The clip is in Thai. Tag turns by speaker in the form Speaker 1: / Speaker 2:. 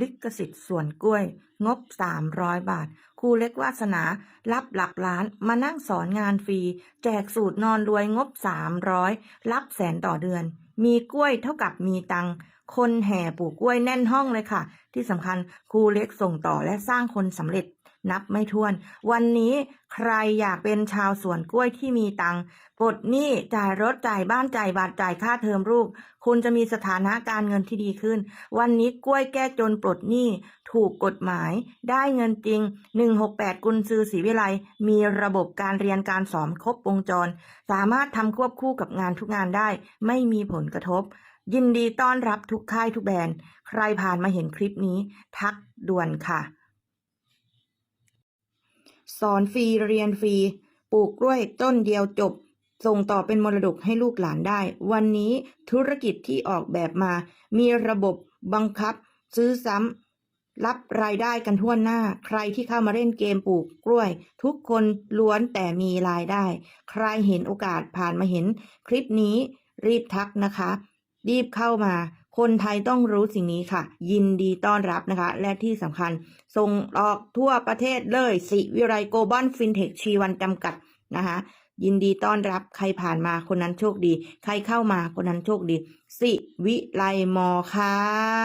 Speaker 1: ลิขสิทธิ์สวนกล้วย งบ 300 บาท ครูเล็กวาสนา รับหลักล้าน มานั่งสอนงานฟรี แจกสูตรนอนรวยงบ 300 รับแสนต่อเดือน มีกล้วยเท่ากับมีตังค์คนแห่ปลูกกล้วยแน่นห้องเลยค่ะ ที่สำคัญครูเล็กส่งต่อและสร้างคนสำเร็จ นับไม่ถ้วน วันนี้ใครอยากเป็นชาวสวนกล้วยที่มีตังค์ปลดหนี้จ่ายรถจ่ายบ้านจ่ายบาทจ่ายค่าเทอมลูก คุณจะมีสถานะการเงินที่ดีขึ้น วันนี้กล้วยแก้จนปลดหนี้ถูกกฎหมาย ได้เงินจริง 168 กุลซือศรีวิไลมีระบบการเรียนการสอนครบวงจร สามารถทำควบคู่กับงานทุกงานได้ ไม่มีผลกระทบ ยินดีต้อนรับทุกค่ายทุกแบรนด์ ใครผ่านมาเห็นคลิปนี้ ทักด่วนค่ะ สอนฟรีเรียนฟรี ปลูกกล้วยต้นเดียวจบ ส่งต่อเป็นมรดกให้ลูกหลานได้ วันนี้ธุรกิจที่ออกแบบมา มีระบบบังคับ ซื้อซ้ำรับรายได้กันทั่วหน้า ใครที่เข้ามาเล่นเกมปลูกกล้วย ทุกคนล้วนแต่มีรายได้ ใครเห็นโอกาสผ่านมาเห็น คลิปนี้รีบทักนะคะ รีบเข้ามา คนไทยต้องรู้สิ่งนี้ค่ะ ยินดีต้อนรับนะคะ และที่สำคัญ ส่งออกทั่วประเทศเลยสิวิไลโกลบอลฟินเทคชีวันจำกัดนะคะยินดีต้อนรับใครผ่านมาคนนั้นโชคดี ใครเข้ามาคนนั้นโชคดี สิวิไลมอค่ะ